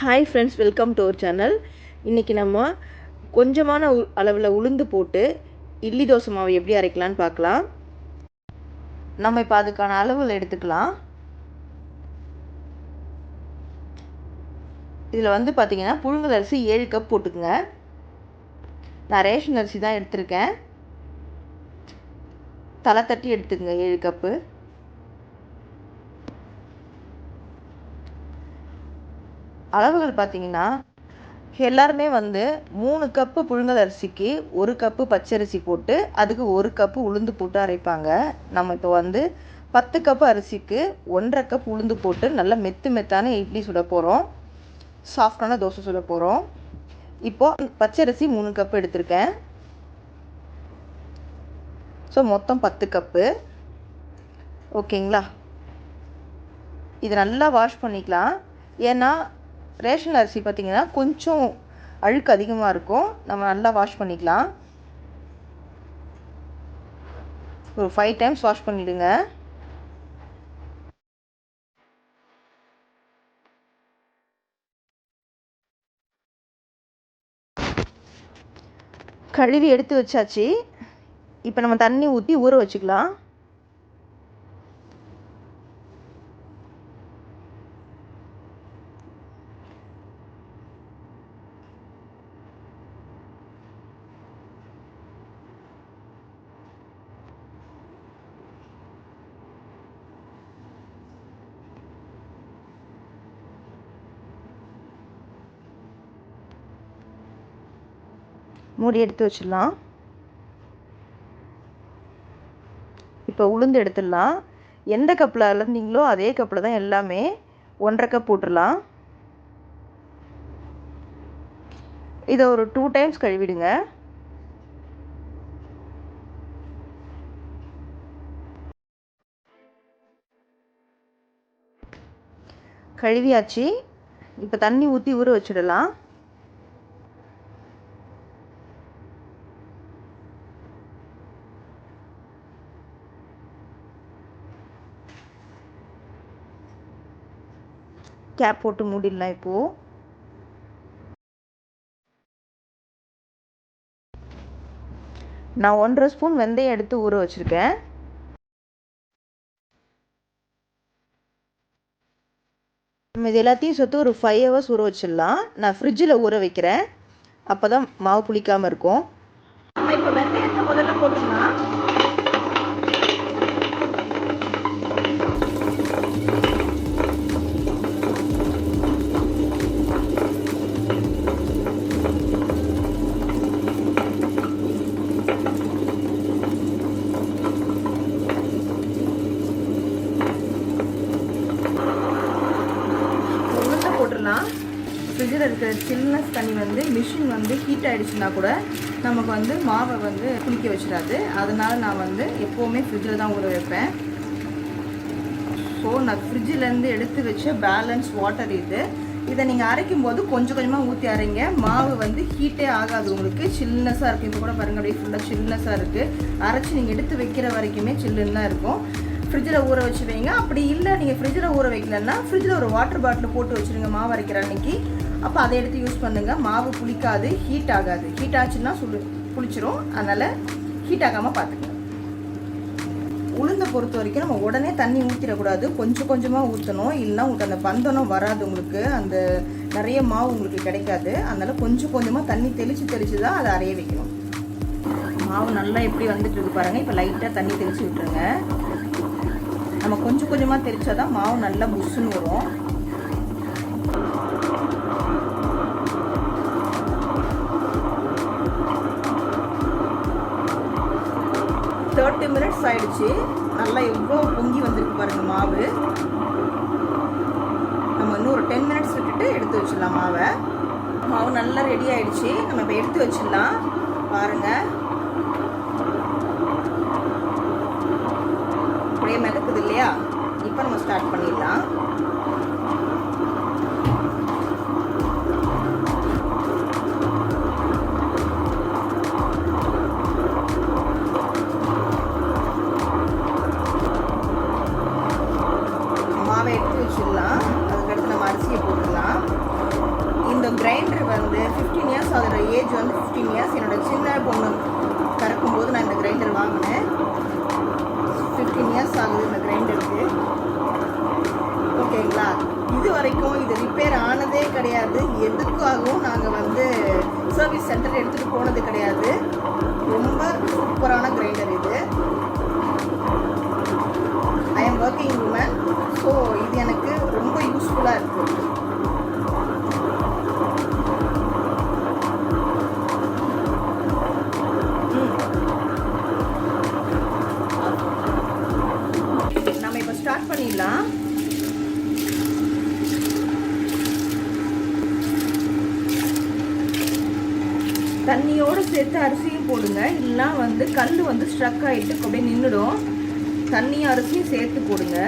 Hi friends welcome to our channel இன்றைக்கி நம்ம கொஞ்சமான உ- அளவில் உளுந்து போட்டு இட்லி தோசை மாவு எப்படி அரைக்கலான்னு பார்க்கலாம். நம்ம இப்போ அதுக்கான அளவில் எடுத்துக்கலாம். இதில் வந்து பார்த்திங்கன்னா புழுங்கல் அரிசி ஏழு கப் போட்டுக்குங்க. நான் ரேஷன் அரிசி தான் எடுத்திருக்கேன். தலை தட்டி எடுத்துக்கங்க ஏழு கப்பு அளவுகள் பார்த்தீங்கன்னா எல்லாருமே வந்து மூணு கப்பு புழுங்கல் அரிசிக்கு ஒரு கப்பு பச்சரிசி போட்டு அதுக்கு ஒரு கப்பு உளுந்து போட்டு அரைப்பாங்க. நம்ம இப்போ வந்து பத்து கப்பு அரிசிக்கு ஒன்றரை கப் உளுந்து போட்டு நல்லா மெத்து மெத்தான இட்லி சுட போகிறோம் சாஃப்டான தோசை சுட போகிறோம் இப்போது பச்சரிசி மூணு கப்பு எடுத்திருக்கேன். ஸோ மொத்தம் பத்து கப்பு ஓகேங்களா இது நல்லா வாஷ் பண்ணிக்கலாம். ஏன்னா ரேஷன் அரிசி பார்த்திங்கன்னா கொஞ்சம் அழுக்கு அதிகமாக இருக்கும். நம்ம நல்லா வாஷ் பண்ணிக்கலாம். ஒரு ஃபைவ் டைம்ஸ் வாஷ் பண்ணிவிடுங்க கழுவி எடுத்து வச்சாச்சு. இப்போ நம்ம தண்ணி ஊற்றி ஊற வச்சுக்கலாம். மூடி எடுத்து வச்சிடலாம். இப்போ உளுந்து எடுத்துடலாம். எந்த கப்பில் அளந்தீங்களோ அதே கப்பில் தான் எல்லாமே ஒன்றரை கப் போட்டுடலாம் இதை ஒரு டூ டைம்ஸ் கழுவிடுங்க. கழுவியாச்சு. இப்போ தண்ணி ஊற்றி ஊற வச்சிடலாம். கேப் போட்டு மூடிடலாம் இப்போது நான் ஒன்றரை ஸ்பூன் வெந்தயம் எடுத்து ஊற வச்சுருக்கேன். நம்ம இது எல்லாத்தையும் சேர்த்து ஒரு ஃபைவ் ஹவர்ஸ் ஊற வச்சிடலாம். நான் ஃப்ரிட்ஜில் ஊற வைக்கிறேன். அப்போ தான் மாவு புளிக்காமல் இருக்கும். நம்ம இப்போ வெந்தயத்தை முதல்ல போட்டுக்கலாம். ஃப்ரிட்ஜில் இருக்கிற சில்னஸ் தண்ணி வந்து மிஷின் வந்து ஹீட் ஆகிடுச்சுன்னா கூட நமக்கு வந்து மாவை வந்து குளிக்க வச்சிடாது. அதனால் நான் வந்து எப்போவுமே ஃப்ரிட்ஜில் தான் ஊற வைப்பேன். ஸோ நான் ஃப்ரிட்ஜிலேருந்து எடுத்து வச்ச பேலன்ஸ் வாட்டர் இது. இதை நீங்கள் அரைக்கும் போது கொஞ்சம் கொஞ்சமாக ஊற்றி அரைங்க. மாவு வந்து ஹீட்டே ஆகாது உங்களுக்கு. சில்னஸாக இருக்குது இப்போ கூட பாருங்கள் அப்படியே ஃபுல்லாக சில்னஸாக இருக்குது அரைச்சி நீங்கள் எடுத்து வைக்கிற வரைக்குமே சில்லுன்னு தான் இருக்கும். ஃப்ரிட்ஜில் ஊற வச்சு வைங்க. அப்படி இல்லை நீங்கள் ஃப்ரிட்ஜில் ஊற வைக்கலன்னா ஃப்ரிட்ஜில் ஒரு வாட்டர் பாட்டில் போட்டு வச்சுருங்க. மாவு அரைக்கிற அன்னைக்கு. அப்போ அதை எடுத்து யூஸ் பண்ணுங்கள் மாவு புளிக்காது ஹீட் ஆகாது. ஹீட் ஆச்சுன்னா சுடு புளிச்சிரும். அதனால் ஹீட் ஆகாமல் பார்த்துக்கோங்க உளுந்தை பொறுத்த வரைக்கும் நம்ம உடனே தண்ணி ஊற்றிடக்கூடாது கொஞ்சம் கொஞ்சமாக ஊற்றணும் இல்லைன்னா உங்களுக்கு அந்த பந்தனம் வராது உங்களுக்கு. அந்த நிறைய மாவு உங்களுக்கு கிடைக்காது. அதனால் கொஞ்சம் கொஞ்சமாக தண்ணி தெளித்து தெளித்து தான் அதை அரைய வைக்கணும். மாவு நல்லா எப்படி வந்துட்டு இருக்கு பாருங்கள் இப்போ லைட்டாக தண்ணி தெளித்து விட்டுருங்க. நம்ம கொஞ்சம் கொஞ்சமாக தெளித்தா தான் மாவு நல்லா புஷ்ஷுன்னு வரும். ஆயிடுச்சு. நல்லா எவ்வளோ பொங்கி வந்திருக்கு பாருங்க மாவு. நம்ம இன்னும் ஒரு டென் மினிட்ஸ் விட்டுட்டு எடுத்து வச்சிடலாம் மாவை. மாவு நல்லா ரெடி ஆயிடுச்சு. நம்ம இப்போ எடுத்து வச்சிடலாம். பாருங்க. அப்படியே மிதக்குது இல்லையா? இப்போ நம்ம ஸ்டார்ட் பண்ணிடலாம். இயர்ஸ் அதோட ஏஜ் வந்து ஃபிஃப்டீன் இயர்ஸ் என்னோட சின்ன பொண்ணு பிறக்கும்போது நான் இந்த கிரைண்டர் வாங்கினேன். ஃபிஃப்டீன் இயர்ஸ் ஆகுது இந்த கிரைண்டருக்கு ஓகேங்களா இது வரைக்கும் இது ரிப்பேர் ஆனதே கிடையாது. எதுக்காகவும் நாங்கள் வந்து சர்வீஸ் சென்டர் எடுத்துகிட்டு போனது கிடையாது. ரொம்ப சூப்பரான கிரைண்டர் இது. I am working woman so தண்ணியோடு சேர்த்து அரிசியும் போடுங்க. இல்லைனா வந்து கல் வந்து ஸ்ட்ரக் ஆகிட்டு அப்படியே நின்றுடும் தண்ணியும் அரிசியும் சேர்த்து போடுங்க.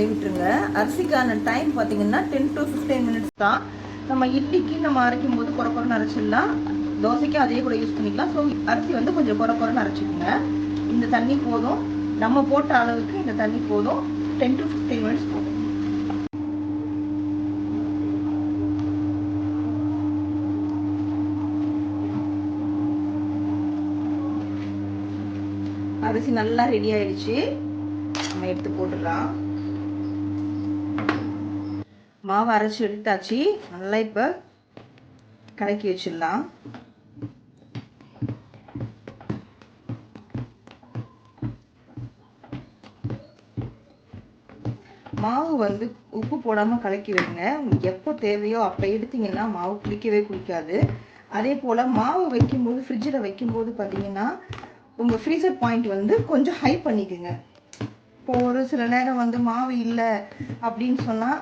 பண்ணி விட்டுருங்க அரிசிக்கான டைம் பார்த்தீங்கன்னா டென் டு ஃபிஃப்டீன் மினிட்ஸ் தான். நம்ம இட்லிக்கு நம்ம அரைக்கும் போது குறை குறைன்னு அரைச்சிடலாம். தோசைக்கும் அதே கூட யூஸ் பண்ணிக்கலாம். ஸோ அரிசி வந்து கொஞ்சம் குறை குறைன்னு அரைச்சிக்கோங்க. இந்த தண்ணி போதும். நம்ம போட்ட அளவுக்கு இந்த தண்ணி போதும். டென் டு ஃபிஃப்டீன் மினிட்ஸ் போதும். அரிசி நல்லா ரெடி ஆயிடுச்சு. நம்ம எடுத்து போட்டுடலாம். மாவு அரைச்சி எடுத்தாச்சு. நல்லா இப்போ கலக்கி வச்சிடலாம். மாவு வந்து உப்பு போடாமல் கலக்கி வைங்க உங்களுக்கு எப்போ தேவையோ அப்போ எடுத்தீங்கன்னா மாவு குளிக்கவே குளிக்காது அதே போல் மாவு வைக்கும்போது ஃப்ரிட்ஜில் வைக்கும்போது பார்த்தீங்கன்னா உங்கள் ஃப்ரீசர் பாயிண்ட் வந்து கொஞ்சம் ஹை பண்ணிக்கோங்க. இப்போ ஒரு சில நேரம் வந்து மாவு இல்லை அப்படின்னு சொன்னால்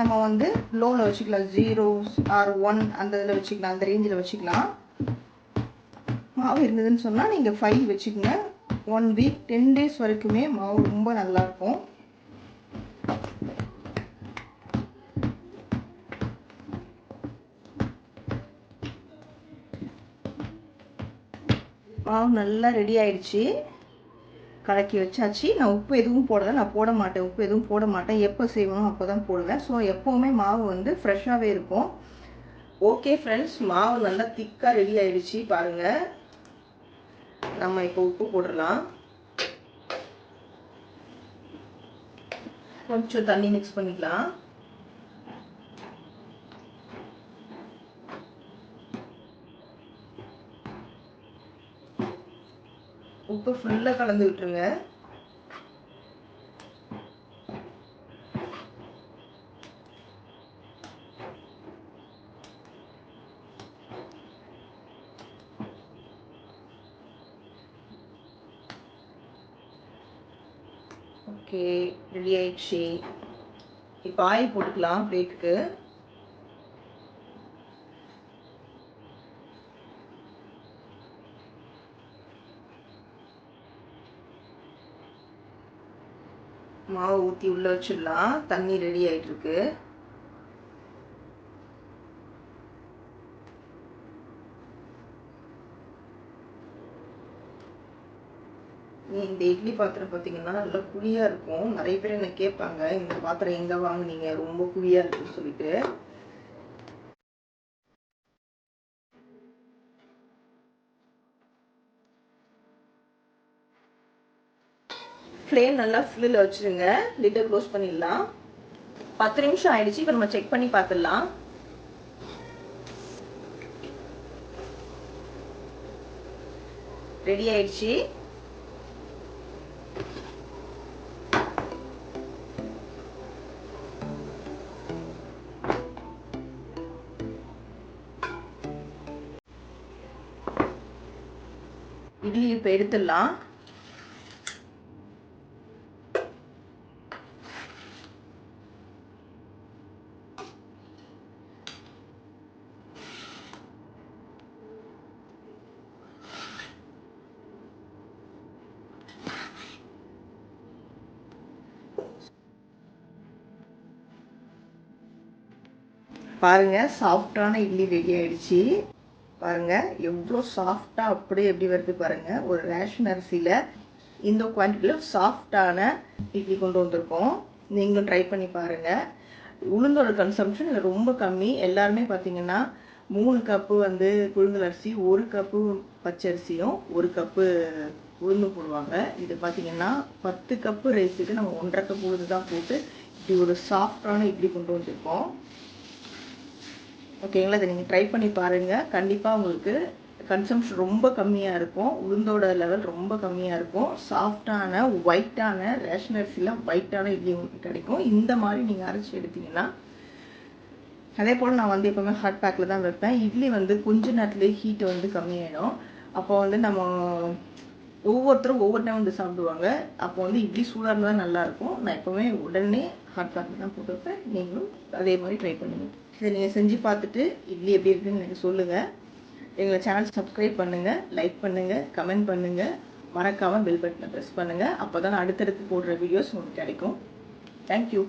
நம்ம வந்து லோவில் வச்சுக்கலாம். ஜீரோ ஆர் ஒன் அந்த இதில் வச்சுக்கலாம். அந்த ரேஞ்சில் வச்சுக்கலாம். மாவு இருந்ததுன்னு சொன்னால் நீங்கள் ஃபைவ் வச்சுக்கோங்க. ஒன் வீக் டென் டேஸ் வரைக்குமே மாவு ரொம்ப நல்லாயிருக்கும் மாவு நல்லா ரெடி ஆயிடுச்சு. கலக்கி வச்சாச்சு. நான் உப்பு எதுவும் போடலை. நான் போட மாட்டேன். உப்பு எதுவும் போட மாட்டேன். எப்போ செய்வோம் அப்போ தான் போடுவேன். ஸோ எப்போவுமே மாவு வந்து ஃப்ரெஷ்ஷாகவே இருக்கும். ஓகே ஃப்ரெண்ட்ஸ் மாவு நல்லா திக்காக ரெடி ஆகிடுச்சு பாருங்கள் நம்ம இப்போ உப்பு போடலாம். கொஞ்சம் தண்ணி மிக்ஸ் பண்ணிக்கலாம். உப்பு ஃபுல்லாக கலந்து விட்டுருங்க. ஓகே ரெடி ஆயிடுச்சு. இப்போ ஆயில் போட்டுக்கலாம் பிளேட்டுக்கு மாவு ஊற்றி உள்ளே வச்சிடலாம். தண்ணி ரெடி ஆகிட்டுருக்கு இந்த இட்லி பாத்திரம் பார்த்தீங்கன்னா நல்லா குழியாக இருக்கும். நிறைய பேர் என்ன கேட்பாங்க இந்த பாத்திரம் எங்கே வாங்குனீங்க? ரொம்ப குழியாக இருக்குன்னு சொல்லிட்டு. ஃப்ளேம் நல்லா ஃபுல்லில் வச்சுருங்க. லிட்டர் க்ளோஸ் பண்ணிடலாம். பத்து நிமிஷம் ஆயிடுச்சு. இப்போ நம்ம செக் பண்ணி பார்த்துடலாம். ரெடி ஆயிடுச்சு. இட்லி இப்போ எடுத்துடலாம். பாருங்கள் சாஃப்டான இட்லி ரெடி ஆகிடுச்சி பாருங்கள் எவ்வளோ சாஃப்டாக அப்படியே எப்படி வருது பாருங்கள் ஒரு ரேஷன் அரிசியில் இந்த குவான்டிட்டியில் சாஃப்டான இட்லி கொண்டு வந்திருக்கோம். நீங்களும் ட்ரை பண்ணி பாருங்கள் உளுந்தோட கன்சம்ஷன் இதில் ரொம்ப கம்மி. எல்லாருமே பார்த்தீங்கன்னா மூணு கப்பு வந்து புழுங்கல் அரிசி ஒரு கப்பு பச்சரிசியும் ஒரு கப்பு உளுந்து போடுவாங்க. இது பார்த்தீங்கன்னா பத்து கப்பு ரைஸுக்கு நம்ம ஒன்றரை கப்பு உளுந்து தான் போட்டு இப்படி ஒரு சாஃப்டான இட்லி கொண்டு வந்திருக்கோம். ஓகேங்களா? இதை நீங்கள் ட்ரை பண்ணி பாருங்கள் கண்டிப்பாக உங்களுக்கு கன்சம்ஷன் ரொம்ப கம்மியாக இருக்கும். உளுந்தோட லெவல் ரொம்ப கம்மியாக இருக்கும். சாஃப்டான ஒயிட்டான ரேஷன் அரிசியில் ஒயிட்டான இட்லி உங்களுக்கு கிடைக்கும். இந்த மாதிரி நீங்கள் அரைச்சி எடுத்தீங்கன்னா அதே போல் நான் வந்து எப்போவுமே ஹாட் பேக்கில் தான் வைப்பேன். இட்லி வந்து கொஞ்ச நேரத்துலேயே ஹீட் வந்து கம்மியாயிடும். அப்போ வந்து நம்ம ஒவ்வொருத்தரும் ஒவ்வொரு டைம் வந்து சாப்பிடுவாங்க. அப்போ வந்து இட்லி சூடாக இருந்தால் நல்லாயிருக்கும் நான் எப்போவுமே உடனே ஹாட் பேக்கில் தான் போட்டிருப்பேன் நீங்களும் அதே மாதிரி ட்ரை பண்ணுங்கள் இதை நீங்கள் செஞ்சு பார்த்துட்டு இட்லி எப்படி இருக்குன்னு எனக்கு சொல்லுங்கள் எங்களை சேனல் சப்ஸ்கிரைப் பண்ணுங்கள் லைக் பண்ணுங்கள் கமெண்ட் பண்ணுங்கள் மறக்காமல் பெல் பட்டனை ப்ரெஸ் பண்ணுங்கள் அப்போ தான் அடுத்தடுத்து போடுற வீடியோஸ் உங்களுக்கு கிடைக்கும். தேங்க்யூ